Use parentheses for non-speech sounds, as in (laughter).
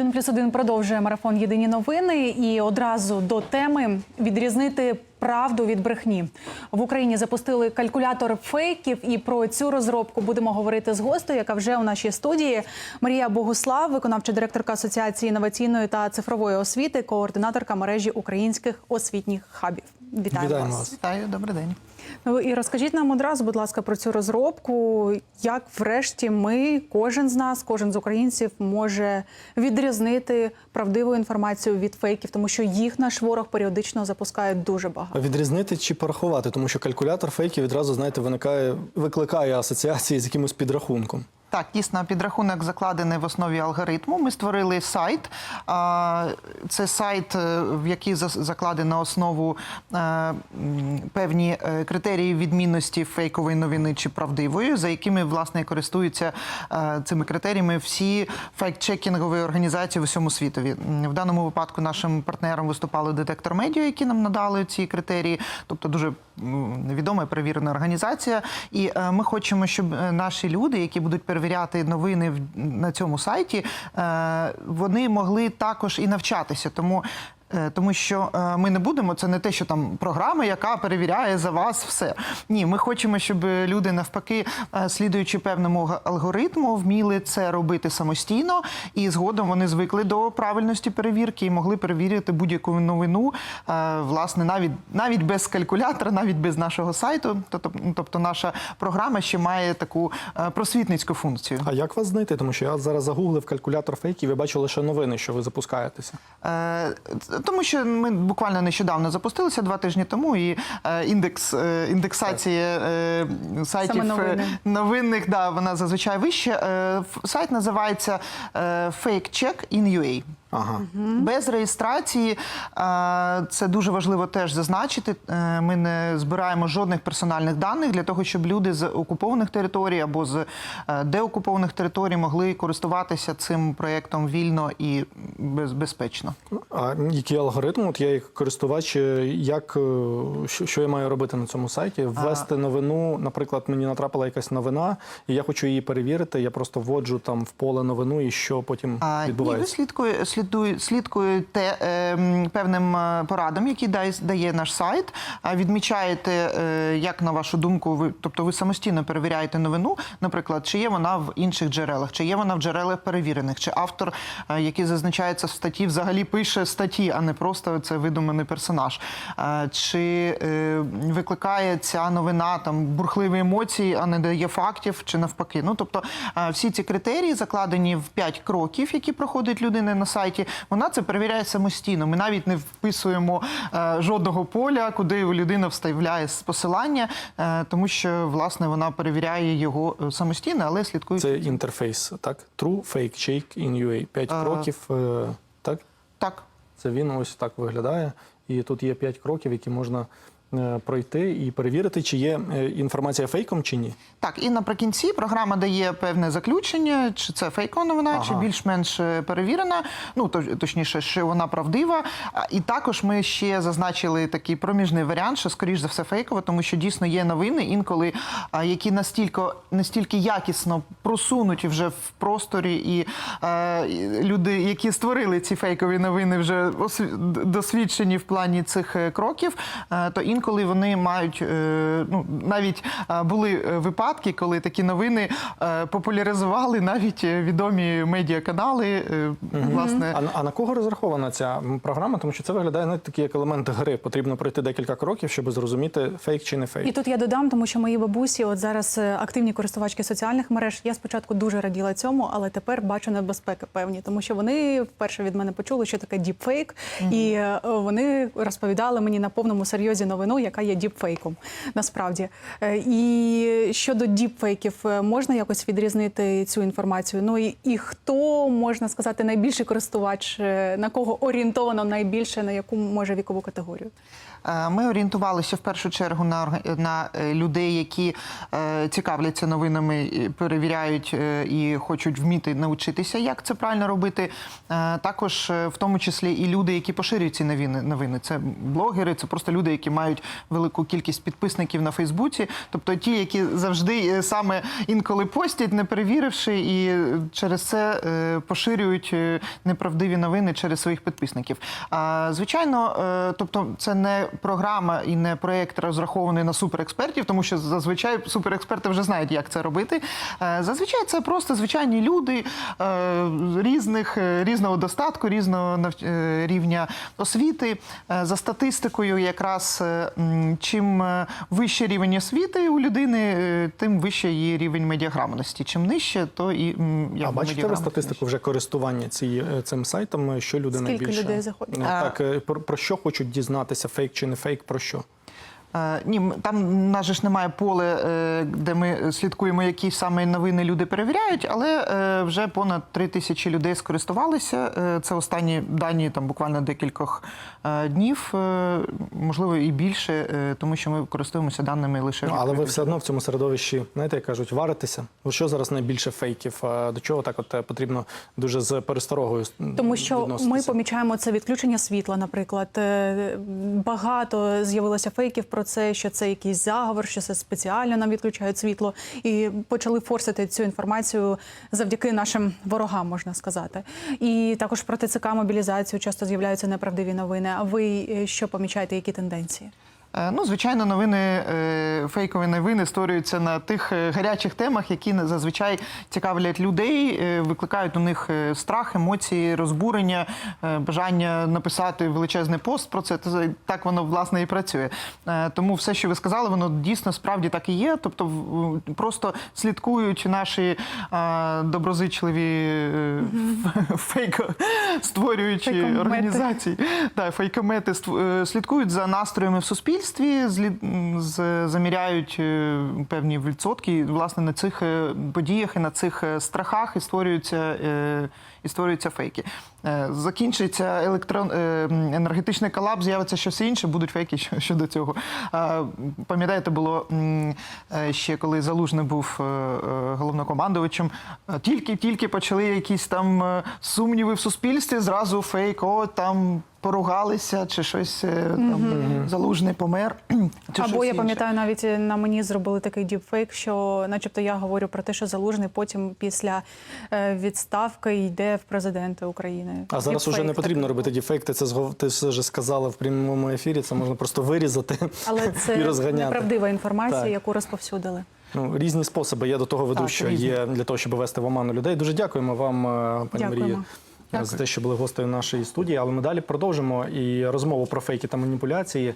Один плюс один продовжує марафон Єдині новини і одразу до теми відрізнити правду від брехні. В Україні запустили калькулятор фейків, і про цю розробку будемо говорити з гостею, яка вже у нашій студії. Марія Богуслав, виконавча директорка Асоціації інноваційної та цифрової освіти, координаторка мережі українських освітніх хабів. Вітаємо, Вітаємо вас. вас. Вітаю, добрий день. Ну і розкажіть нам одразу, будь ласка, про цю розробку. Як врешті ми, кожен з нас, кожен з українців, може відрізнити правдиву інформацію від фейків, тому що їх наш ворог періодично запускає дуже багато. Відрізнити чи порахувати, тому що калькулятор фейків відразу знаєте виникає, викликає асоціації з якимось підрахунком. Так, дійсно, підрахунок закладений в основі алгоритму. Ми створили сайт. Це сайт, е, в який за- закладено основу е, певні е, критерії відмінності фейкової новини чи правдивої, за якими власне користуються цими критеріями всі фейк-чекінгові організації в усьому світові. В даному випадку нашим партнером виступали детектор медіа, які нам надали ці критерії, тобто дуже відома і перевірена організація. І ми хочемо, щоб наші люди, які будуть перевіряти новини на цьому сайті, е, вони могли також і навчатися. Тому тому що е, ми не будемо, це не те, що там програма, яка перевіряє за вас все. Ні, ми хочемо, щоб люди навпаки, е, слідуючи певному алгоритму, вміли це робити самостійно, і згодом вони звикли до правильності перевірки і могли перевірити будь-яку новину, е, власне, навіть навіть без калькулятора, навіть без нашого сайту. Тобто, наша програма ще має таку е, просвітницьку функцію. А як вас знайти? Тому що я зараз загуглив калькулятор фейків і бачу лише новини, що ви запускаєтеся. Тому що ми буквально нещодавно запустилися два тижні тому, і е, індекс е, індексації е, сайтів новинних, да, вона зазвичай вища. Сайт називається Fake Check in UA. Ага. Без реєстрації е, це дуже важливо теж зазначити. Е, Ми не збираємо жодних персональних даних для того, щоб люди з окупованих територій або з е, деокупованих територій могли користуватися цим проєктом вільно і безпечно. А який алгоритм? От я як користувач, як що, я маю робити на цьому сайті? Ввести новину. Наприклад, мені натрапила якась новина, і я хочу її перевірити. Я просто вводжу там в поле новину, і що потім А, Ні, ви відбувається. слідкує, слідкуєте е, певним е, порадам, які дає, наш сайт. Відмічаєте, е, як на вашу думку, ви тобто ви самостійно перевіряєте новину, наприклад, чи є вона в інших джерелах, чи є вона в джерелах перевірених, чи автор, е, який зазначається в статті, взагалі пише статті, а не просто це видуманий персонаж. Чи викликає ця новина там бурхливі емоції, а не дає фактів, чи навпаки. Ну тобто всі ці критерії закладені в 5 кроків, які проходить людина на сайті. Вона це перевіряє самостійно. Ми навіть не вписуємо е, жодного поля, куди людина вставляє посилання, е, тому що власне вона перевіряє його е, самостійно, але слідкує. Це інтерфейс, так? True, fake, check in UA. П'ять кроків. е, Так? Так. Це він ось так виглядає. І тут є п'ять кроків, які можна пройти і перевірити, чи є е, інформація фейком чи ні. Так, і наприкінці програма дає певне заключення, чи це фейкова новина, чи більш-менш е, перевірена. Ну то- точніше, що вона правдива. І також ми ще зазначили такий проміжний варіант, що скоріш за все фейкова, тому що дійсно є новини інколи, які настільки настільки якісно просунуті вже в просторі, і е, люди, які створили ці фейкові новини, вже осві- досвідчені в плані цих е, кроків, е, то інколи вони мають е, ну навіть е, були е, випадки, коли такі новини популяризували навіть відомі медіаканали. е, Власне, А, на- а на кого розрахована ця програма? Тому що це виглядає навіть такий як елемент гри. Потрібно пройти декілька кроків, щоб зрозуміти фейк чи не фейк. І тут я додам, тому що мої бабусі, от зараз активні користувачки соціальних мереж. Я спочатку дуже раділа цьому, але тепер бачу небезпеки певні, тому що вони вперше від мене почули, що таке діпфейк, і е, вони розповідали мені на повному серйозі новину, яка є діпфейком. Насправді. Е, І щодо діпфейків, е, можна якось відрізнити цю інформацію. Ну і, і хто можна сказати найбільший користувач, е, на кого орієнтовано найбільше, на яку може вікову категорію? Ми орієнтувалися в першу чергу на на людей, які цікавляться новинами, перевіряють і хочуть вміти навчитися, як це правильно робити. Також в тому числі і люди, які поширюють ці новини. Це блогери, це просто люди, які мають мають велику кількість підписників на Фейсбуці, тобто ті, які завжди е, саме інколи постять, не перевіривши, і через це е, поширюють е, неправдиві новини через своїх підписників. А, звичайно, тобто це не програма і не проєкт розрахований на суперекспертів, тому що зазвичай суперексперти вже знають, як це робити. Зазвичай це просто звичайні люди різних різного достатку, різного рівня освіти. За статистикою, якраз чим вище вищий рівень освіти у людини, е, тим вищий її рівень медіаграмотності. Чим нижче, то і як А бачите ви статистику вже користування ці, е, цим сайтом, що люди Скільки найбільше? людей заходять? Ну, Так, е, про, про що хочуть дізнатися, фейк чи не фейк, про що? Ні, там нас же ж немає поле, е, де ми слідкуємо, які саме новини люди перевіряють, але е, вже понад три тисячі людей скористувалися. Е, Це останні дані там буквально декількох днів, можливо, і більше, тому що ми користуємося даними лише Ну, але ви все одно в цьому середовищі, знаєте, як кажуть, варитеся. От Що зараз найбільше фейків? До чого так от потрібно дуже з пересторогою Тому що ми помічаємо це відключення світла, наприклад. Багато з'явилося фейків про це, що це якийсь заговор, що це спеціально нам відключають світло, і почали форсити цю інформацію завдяки нашим ворогам, можна сказати. І також про ТЦК мобілізацію часто з'являються неправдиві новини. А ви е, що помічаєте, які тенденції? Е, Ну, звичайно, новини, е, фейкові новини створюються на тих е, гарячих темах, які зазвичай цікавлять людей, викликають у них страх, емоції, розбурення, бажання написати величезний пост про це. Так воно власне і працює. Тому все, що ви сказали, воно дійсно справді так і є. Тобто, просто слідкують наші доброзичливі (laughs) фейко створюючі організації. Так, фейкомети слідкують за настроями в суспільстві, злі- м, з- заміряють е, певні відсотки власне на цих е, подіях і на цих е, страхах і створюються. І створюються фейки. Е, Закінчиться електрон е, енергетичний колапс, з'явиться щось інше, будуть фейки щодо цього. Пам'ятаєте, було е, ще коли Залужний був головнокомандувачем, тільки-тільки почали якісь там сумніви в суспільстві, зразу фейк, о, там поругалися, чи щось е, там залужний помер. (clears throat) Чи Або я інше. пам'ятаю, навіть на мені зробили такий діпфейк, що, начебто, я говорю про те, що залужний потім після е, відставки йде в президенти України. А зараз уже не потрібно робити був. Це ти вже сказала в прямому ефірі. Це можна просто вирізати Але (laughs) і розганяти. неправдива інформація, Так. яку розповсюдили. Ну, різні способи. Я до того веду, Так, що різні. є для того, щоб вести в оману людей. Дуже дякуємо вам, е, пані Дякуємо. Марії. За те, що були гостею нашої студії, але ми далі продовжимо і розмову про фейки та маніпуляції.